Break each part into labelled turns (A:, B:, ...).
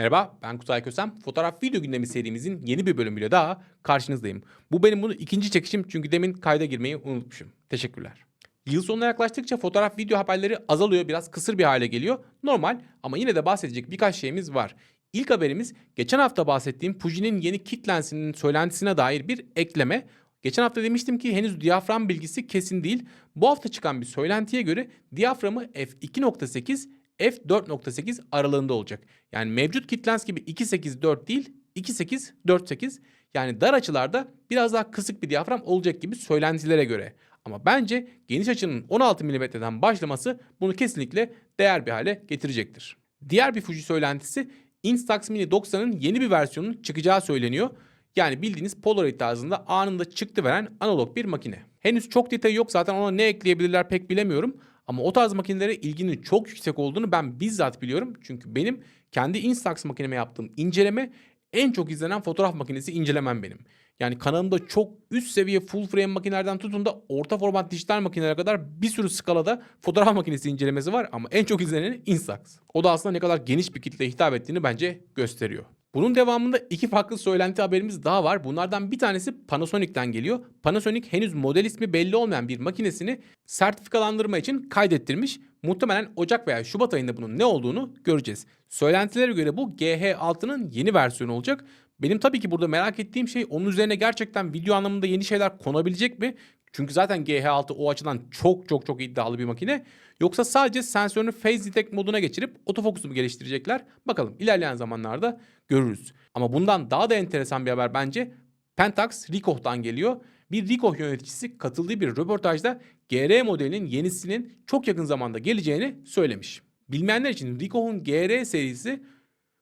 A: Merhaba ben Kutay Kösem. Fotoğraf video gündemi serimizin yeni bir bölümüyle daha karşınızdayım. Bu benim bunu ikinci çekişim çünkü demin kayda girmeyi unutmuşum. Teşekkürler. Yıl sonuna yaklaştıkça fotoğraf video haberleri azalıyor biraz kısır bir hale geliyor. Normal ama yine de bahsedecek birkaç şeyimiz var. İlk haberimiz geçen hafta bahsettiğim Fuji'nin yeni kit lensinin söylentisine dair bir ekleme. Geçen hafta demiştim ki henüz diyafram bilgisi kesin değil. Bu hafta çıkan bir söylentiye göre diyaframı f2.8 f4.8 aralığında olacak. Yani mevcut kit lens gibi 2.8-4 değil 2.8-4.8 yani dar açılarda biraz daha kısık bir diyafram olacak gibi söylentilere göre. Ama bence geniş açının 16 mm'den başlaması bunu kesinlikle değer bir hale getirecektir. Diğer bir Fuji söylentisi Instax Mini 90'ın yeni bir versiyonunun çıkacağı söyleniyor. Yani bildiğiniz Polaroid tarzında anında çıktı veren analog bir makine. Henüz çok detayı yok zaten ona ne ekleyebilirler pek bilemiyorum. Ama o tarz makinelere ilginin çok yüksek olduğunu ben bizzat biliyorum. Çünkü benim kendi Instax makineme yaptığım inceleme en çok izlenen fotoğraf makinesi incelemem benim. Yani kanalımda çok üst seviye full frame makinelerden tutun da orta format dijital makinelere kadar bir sürü skalada fotoğraf makinesi incelemesi var ama en çok izleneni Instax. O da aslında ne kadar geniş bir kitleye hitap ettiğini bence gösteriyor. Bunun devamında iki farklı söylenti haberimiz daha var. Bunlardan bir tanesi Panasonic'ten geliyor. Panasonic henüz model ismi belli olmayan bir makinesini sertifikalandırma için kaydettirmiş. Muhtemelen Ocak veya Şubat ayında bunun ne olduğunu göreceğiz. Söylentilere göre bu GH6'nın yeni versiyonu olacak. Benim tabii ki burada merak ettiğim şey onun üzerine gerçekten video anlamında yeni şeyler konabilecek mi? Çünkü zaten GH6 o açıdan çok çok çok iddialı bir makine. Yoksa sadece sensörünü phase detect moduna geçirip otofokusu mu geliştirecekler? Bakalım ilerleyen zamanlarda görürüz. Ama bundan daha da enteresan bir haber bence Pentax Ricoh'tan geliyor. Bir Ricoh yöneticisi katıldığı bir röportajda GR modelinin yenisinin çok yakın zamanda geleceğini söylemiş. Bilmeyenler için Ricoh'un GR serisi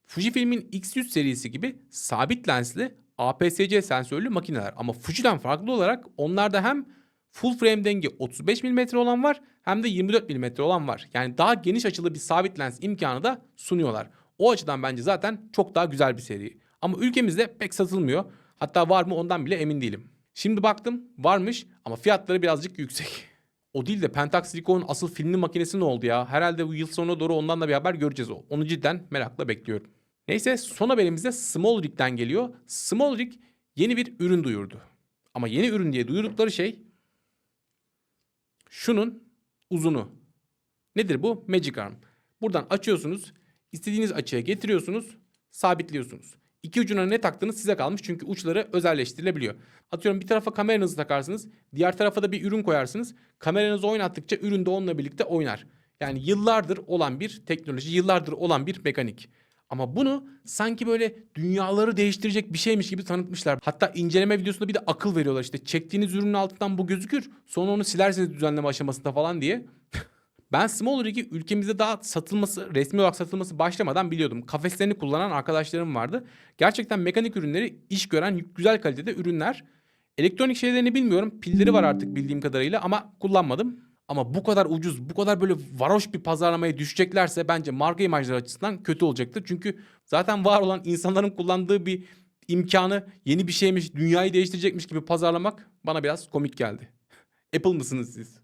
A: Fujifilm'in X100 serisi gibi sabit lensli APS-C sensörlü makineler. Ama Fuji'den farklı olarak onlarda hem full frame dengi 35 mm olan var hem de 24 mm olan var. Yani daha geniş açılı bir sabit lens imkanı da sunuyorlar. O açıdan bence zaten çok daha güzel bir seri. Ama ülkemizde pek satılmıyor. Hatta var mı ondan bile emin değilim. Şimdi baktım varmış ama fiyatları birazcık yüksek. O değil de Pentax Ricoh'un asıl filmli makinesi ne oldu ya? Herhalde bu yıl sonuna doğru ondan da bir haber göreceğiz. Onu cidden merakla bekliyorum. Neyse son haberimiz de Small Rig'den geliyor. Small Rig yeni bir ürün duyurdu. Ama yeni ürün diye duyurdukları şey şunun uzunu. Nedir bu? Magic Arm. Buradan açıyorsunuz, istediğiniz açıya getiriyorsunuz, sabitliyorsunuz. İki ucuna ne taktığınız size kalmış çünkü uçları özelleştirilebiliyor. Atıyorum bir tarafa kameranızı takarsınız, diğer tarafa da bir ürün koyarsınız. Kameranızı oynattıkça ürün de onunla birlikte oynar. Yani yıllardır olan bir teknoloji, yıllardır olan bir mekanik. Ama bunu sanki böyle dünyaları değiştirecek bir şeymiş gibi tanıtmışlar. Hatta inceleme videosunda bir de akıl veriyorlar işte çektiğiniz ürünün altından bu gözükür. Sonra onu silerseniz düzenleme aşamasında falan diye. Ben Small Rig'i ülkemizde daha satılması, resmi olarak satılması başlamadan biliyordum. Kafeslerini kullanan arkadaşlarım vardı. Gerçekten mekanik ürünleri iş gören güzel kalitede ürünler. Elektronik şeylerini bilmiyorum. Pilleri var artık bildiğim kadarıyla ama kullanmadım. Ama bu kadar ucuz, bu kadar böyle varoş bir pazarlamaya düşeceklerse bence marka imajları açısından kötü olacaktır. Çünkü zaten var olan insanların kullandığı bir imkanı yeni bir şeymiş, dünyayı değiştirecekmiş gibi pazarlamak bana biraz komik geldi. Apple mısınız siz?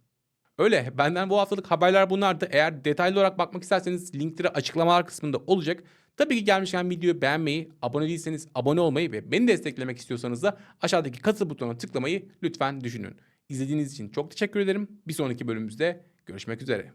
A: Öyle. Benden bu haftalık haberler bunlardı. Eğer detaylı olarak bakmak isterseniz linkleri açıklamalar kısmında olacak. Tabii ki gelmişken videoyu beğenmeyi, abone değilseniz abone olmayı ve beni desteklemek istiyorsanız da aşağıdaki katıl butonuna tıklamayı lütfen düşünün. İzlediğiniz için çok teşekkür ederim. Bir sonraki bölümümüzde görüşmek üzere.